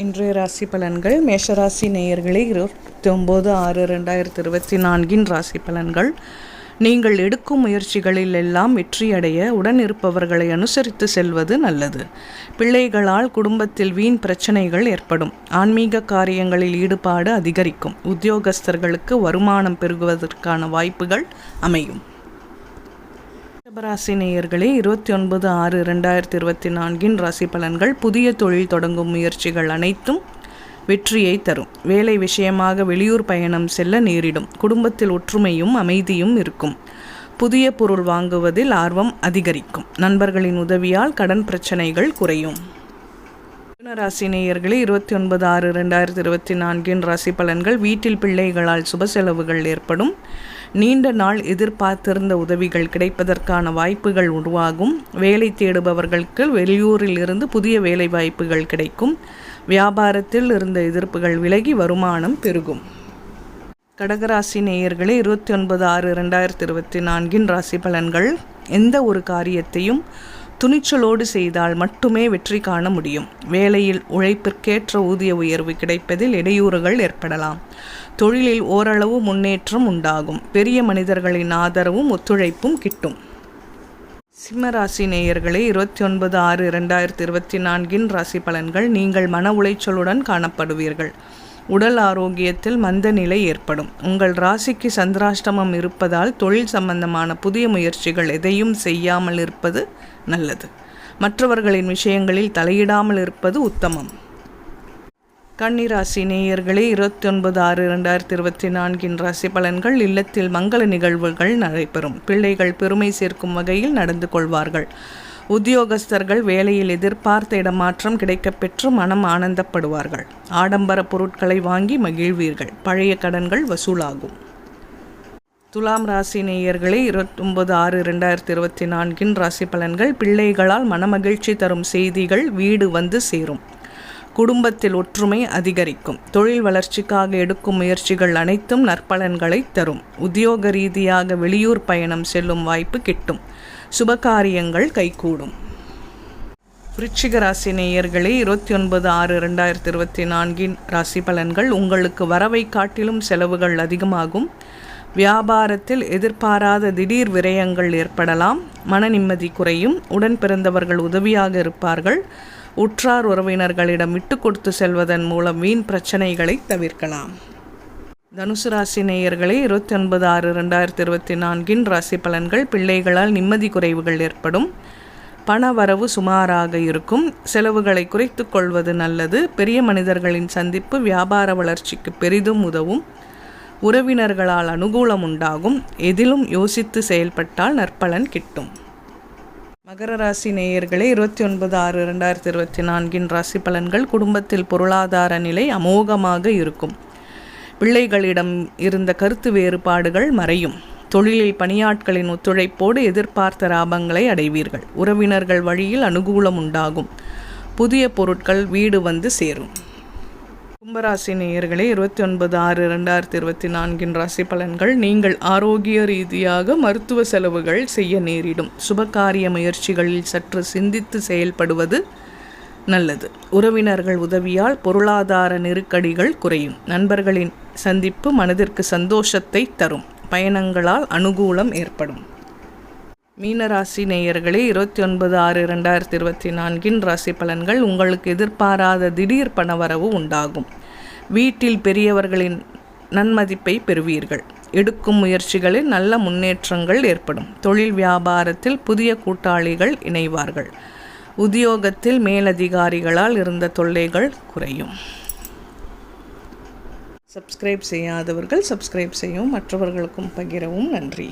இன்றைய ராசி பலன்கள் மேஷராசி நேயர்களே இருபத்தி ஒம்பது ஆறு ரெண்டாயிரத்தி இருபத்தி நான்கின் ராசி பலன்கள். நீங்கள் எடுக்கும் முயற்சிகளில் எல்லாம் வெற்றியடைய உடன் இருப்பவர்களை அனுசரித்து செல்வது நல்லது. பிள்ளைகளால் குடும்பத்தில் வீண் பிரச்சனைகள் ஏற்படும். ஆன்மீக காரியங்களில் ஈடுபாடு அதிகரிக்கும். உத்தியோகஸ்தர்களுக்கு வருமானம் பெருகுவதற்கான வாய்ப்புகள் அமையும். ரிஷபராசி நேயர்களே இருபத்தி ஒன்பது ஆறு ரெண்டாயிரத்தி இருபத்தி நான்கின் ராசி பலன்கள் புதிய தொழில் தொடங்கும் முயற்சிகள் அனைத்தும் வெற்றியை தரும். வேலை விஷயமாக வெளியூர் பயணம் செல்ல நேரிடும். குடும்பத்தில் ஒற்றுமையும் அமைதியும் இருக்கும். புதிய பொருள் வாங்குவதில் ஆர்வம் அதிகரிக்கும். நண்பர்களின் உதவியால் கடன் பிரச்சனைகள் குறையும். ராசி நேயர்களே இருபத்தி ஒன்பது ஆறு ரெண்டாயிரத்தி இருபத்தி நான்கின் ராசி பலன்கள் வீட்டில் பிள்ளைகளால் சுப செலவுகள் ஏற்படும். நீண்ட நாள் எதிர்பார்த்திருந்த உதவிகள் கிடைப்பதற்கான வாய்ப்புகள் உருவாகும். வேலை தேடுபவர்களுக்கு வெளியூரில் இருந்து புதிய வேலை வாய்ப்புகள் கிடைக்கும். வியாபாரத்தில் இருந்த எதிர்ப்புகள் விலகி வருமானம் பெருகும். கடகராசி நேயர்களே இருபத்தி ஒன்பது ஆறு ரெண்டாயிரத்தி இருபத்தி நான்கின் ராசி பலன்கள் எந்த ஒரு காரியத்தையும் துணிச்சலோடு செய்தால் மட்டுமே வெற்றி காண முடியும். வேலையில் உழைப்பிற்கேற்ற ஊதிய உயர்வு கிடைப்பதில் இடையூறுகள் ஏற்படலாம். தொழிலில் ஓரளவு முன்னேற்றம் உண்டாகும். பெரிய மனிதர்களின் ஆதரவும் ஒத்துழைப்பும் கிட்டும். சிம்மராசி நேயர்களே இருபத்தி ஒன்பது ஆறு இரண்டாயிரத்தி இருபத்தி நான்கின் ராசி பலன்கள் நீங்கள் மன உளைச்சலுடன் காணப்படுவீர்கள். உடல் ஆரோக்கியத்தில் மந்த நிலை ஏற்படும். உங்கள் ராசிக்கு சந்திராஷ்டமம் இருப்பதால் தொழில் சம்பந்தமான புதிய முயற்சிகள் எதையும் செய்யாமல் இருப்பது நல்லது. மற்றவர்களின் விஷயங்களில் தலையிடாமல் இருப்பது உத்தமம். கன்னிராசி நேயர்களே இருபத்தி ஒன்பது ஆறு இரண்டாயிரத்தி இருபத்தி நான்கின் ராசி பலன்கள் இல்லத்தில் மங்கள நிகழ்வுகள் நடைபெறும். பிள்ளைகள் பெருமை சேர்க்கும் வகையில் நடந்து கொள்வார்கள். உத்தியோகஸ்தர்கள் வேலையில் எதிர்பார்த்த இடமாற்றம் கிடைக்கப்பெற்று மனம் ஆனந்தப்படுவார்கள். ஆடம்பர பொருட்களை வாங்கி மகிழ்வீர்கள். பழைய கடன்கள் வசூலாகும். துலாம் ராசி நேயர்களே இருபத்தொன்பது ஆறு ரெண்டாயிரத்தி இருபத்தி நான்கின் ராசி பலன்கள் பிள்ளைகளால் மனமகிழ்ச்சி தரும் செய்திகள் வீடு வந்து சேரும். குடும்பத்தில் ஒற்றுமை அதிகரிக்கும். தொழில் வளர்ச்சிக்காக எடுக்கும் முயற்சிகள் அனைத்தும் நற்பலன்களை தரும். உத்தியோக ரீதியாக வெளியூர் பயணம் செல்லும் வாய்ப்பு கிட்டும். சுபகாரியங்கள் கைகூடும். விருச்சிக ராசி நேயர்களே இருபத்தி ஒன்பது ஆறு ரெண்டாயிரத்தி இருபத்தி நான்கின் ராசி பலன்கள் உங்களுக்கு வரவை காட்டிலும் செலவுகள் அதிகமாகும். வியாபாரத்தில் எதிர்பாராத திடீர் விரயங்கள் ஏற்படலாம். மன நிம்மதி குறையும். உடன் பிறந்தவர்கள் உதவியாக இருப்பார்கள். உற்றார் உறவினர்களிடம் விட்டு கொடுத்து செல்வதன் மூலம் வீண் பிரச்சனைகளை தவிர்க்கலாம். தனுசு ராசி நேயர்களே இருபத்தி ஒன்பது ஆறு ரெண்டாயிரத்தி இருபத்தி நான்கின் ராசி பலன்கள் பிள்ளைகளால் நிம்மதி குறைவுகள் ஏற்படும். பண வரவு சுமாராக இருக்கும். செலவுகளை குறைத்து கொள்வது நல்லது. பெரிய மனிதர்களின் சந்திப்பு வியாபார வளர்ச்சிக்கு பெரிதும் உதவும். உறவினர்களால் அனுகூலம் உண்டாகும். எதிலும் யோசித்து செயல்பட்டால் நற்பலன் கிட்டும். மகர ராசி நேயர்களே இருபத்தி ஒன்பது ஆறு ரெண்டாயிரத்தி இருபத்தி நான்கின் ராசி பலன்கள் குடும்பத்தில் பொருளாதார நிலை அமோகமாக இருக்கும். பிள்ளைகளிடம் இருந்த கருத்து வேறுபாடுகள் மறையும். தொழிலில் பணியாட்களின் ஒத்துழைப்போடு எதிர்பார்த்த லாபங்களை அடைவீர்கள். உறவினர்கள் வழியில் அனுகூலம் உண்டாகும். புதிய பொருட்கள் வீடு வந்து சேரும். கும்பராசி நேயர்களே இருபத்தி ஒன்பது ஆறு ரெண்டாயிரத்தி இருபத்தி நான்கின் ராசி பலன்கள் நீங்கள் ஆரோக்கிய ரீதியாக மருத்துவ செலவுகள் செய்ய நேரிடும். சுபகாரிய முயற்சிகளில் சற்று சிந்தித்து செயல்படுவது நல்லது. உறவினர்கள் உதவியால் பொருளாதார நெருக்கடிகள் குறையும். நண்பர்களின் சந்திப்பு மனதிற்கு சந்தோஷத்தை தரும். பயணங்களால் அனுகூலம் ஏற்படும். மீனராசி நேயர்களே இருபத்தி ஒன்பது ஆறு ரெண்டாயிரத்தி இருபத்தி நான்கின் ராசி பலன்கள் உங்களுக்கு எதிர்பாராத திடீர் பணவரவு உண்டாகும். வீட்டில் பெரியவர்களின் நன்மதிப்பை பெறுவீர்கள். எடுக்கும் முயற்சிகளில் நல்ல முன்னேற்றங்கள் ஏற்படும். தொழில் வியாபாரத்தில் புதிய கூட்டாளிகள் இணைவார்கள். உத்தியோகத்தில் மேலதிகாரிகளால் இருந்த தொல்லைகள் குறையும். சப்ஸ்கிரைப் செய்யாதவர்கள் சப்ஸ்கிரைப் செய்யவும் மற்றவர்களுக்கும் பகிரவும். நன்றி.